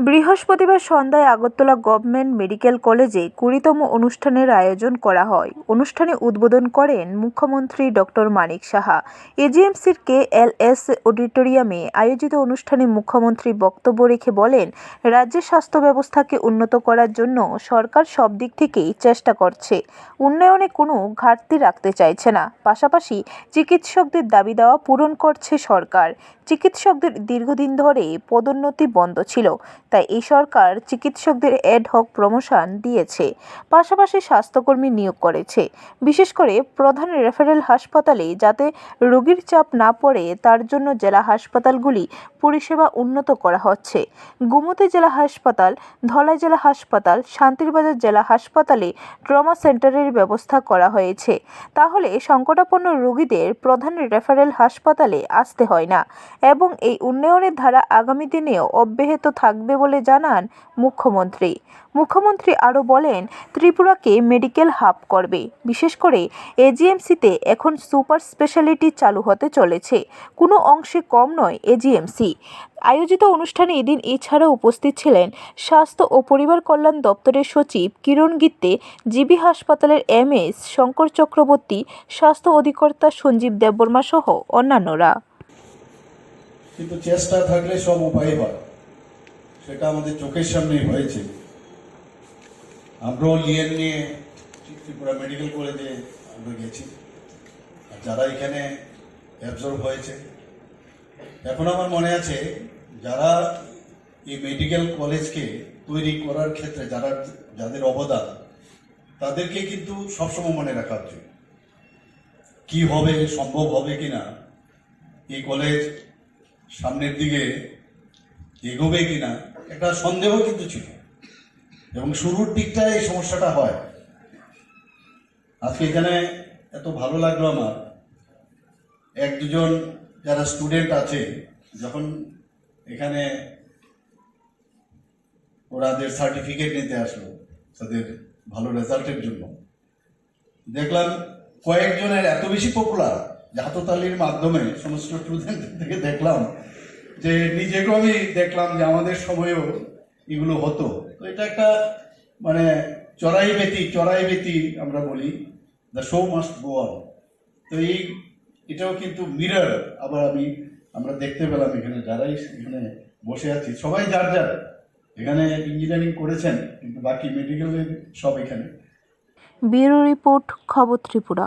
বৃহস্পতিবার সন্ধ্যায় Agartala government medical কলেজে কুড়িতম অনুষ্ঠানের আয়োজন করা হয়। অনুষ্ঠানে উদ্বোধন করেন মুখ্যমন্ত্রী ডক্টর মানিক সাহা। এজিএমসির কে এল এস অডিটোরিয়ামে আয়োজিত অনুষ্ঠানে মুখ্যমন্ত্রী বক্তব্য রেখে বলেন, রাজ্যের স্বাস্থ্য ব্যবস্থাকে উন্নত করার জন্য সরকার সব দিক থেকেই চেষ্টা করছে। উন্নয়নে কোনো ঘাটতি রাখতে চাইছে না। পাশাপাশি চিকিৎসকদের দাবি দেওয়া পূরণ করছে সরকার। চিকিৎসকদের দীর্ঘদিন ধরে পদোন্নতি বন্ধ ছিল। তাই এই সরকার চিকিৎসকদের অ্যাড হক প্রমোশন দিয়েছে, পাশাপাশি স্বাস্থ্যকর্মী নিয়োগ করেছে। বিশেষ করে প্রধান রেফারেল হাসপাতালে যাতে রোগীর চাপ না পড়ে, তার জন্য জেলা হাসপাতালগুলি পরিষেবা উন্নত করা হচ্ছে। গুমতি জেলা হাসপাতাল, ধলাই জেলা হাসপাতাল, শান্তিরবাজার জেলা হাসপাতালে ট্রমা সেন্টারের ব্যবস্থা করা হয়েছে। তাহলে সংকটাপন্ন রোগীদের প্রধান রেফারেল হাসপাতালে আসতে হয় না। এবং এই উন্নয়নের ধারা আগামী দিনেও অব্যাহত থাকবে বলে জানান মুখ্যমন্ত্রী। মুখ্যমন্ত্রী আরও বলেন, ত্রিপুরাকে মেডিকেল হাব করবে। বিশেষ করে এজিএমসিতে এখন সুপার স্পেশালিটি চালু হতে চলেছে। কোনো অংশে কম নয় এজিএমসি। আয়োজিত অনুষ্ঠানে এদিন এছাড়াও উপস্থিত ছিলেন স্বাস্থ্য ও পরিবার কল্যাণ দপ্তরের সচিব কিরণ গিত্তে, জিবি হাসপাতালের এমএস শঙ্কর চক্রবর্তী, স্বাস্থ্য অধিকর্তা সঞ্জীব দেববর্মা সহ অন্যান্যরা। কিন্তু চেষ্টা থাকলে সব উপায় হয়। সেটা আমাদের চোখের সামনেই হয়েছে। আমরাও লিয়েন নিয়ে ত্রিপুরা মেডিকেল কলেজে আমরা গেছি। আর যারা এখানে অ্যাবজর্ব হয়েছে, এখন আমার মনে আছে যারা এই মেডিকেল কলেজকে তৈরি করার ক্ষেত্রে যারা, যাদের অবদান, তাদেরকে কিন্তু সবসময় মনে রাখা উচিত। কি হবে, সম্ভব হবে কি না এই কলেজ সামনের দিকে এগোবে কিনা একটা সন্দেহ কিন্তু ছিল। এবং শুরুর দিকটায় এই সমস্যাটা হয়। আজকে এখানে এত ভালো লাগল আমার। এক দুজন যারা স্টুডেন্ট আছে, যখন এখানে ওরাদের সার্টিফিকেট নিতে আসলো, তাদের ভালো রেজাল্টের জন্য। দেখলাম কয়েকজনের এত বেশি পপুলার হাততালির মাধ্যমে সমস্ত স্টুডেন্ট থেকে দেখলাম যে নিজেকেও আমি দেখলাম যে আমাদের সময়েও এগুলো হতো। তো এটা একটা মানে চড়াই বেতি চড়াই বেতি আমরা বলি the show must go on তো এই, এটাও কিন্তু মিরর আবার আমি, আমরা দেখতে পেলাম এখানে, যারাই এখানে বসে আছি, সবাই যার যার। এখানে ইঞ্জিনিয়ারিং করেছেন, কিন্তু বাকি মেডিকেলের সব এখানে। ব্যুরো রিপোর্ট খবর ত্রিপুরা।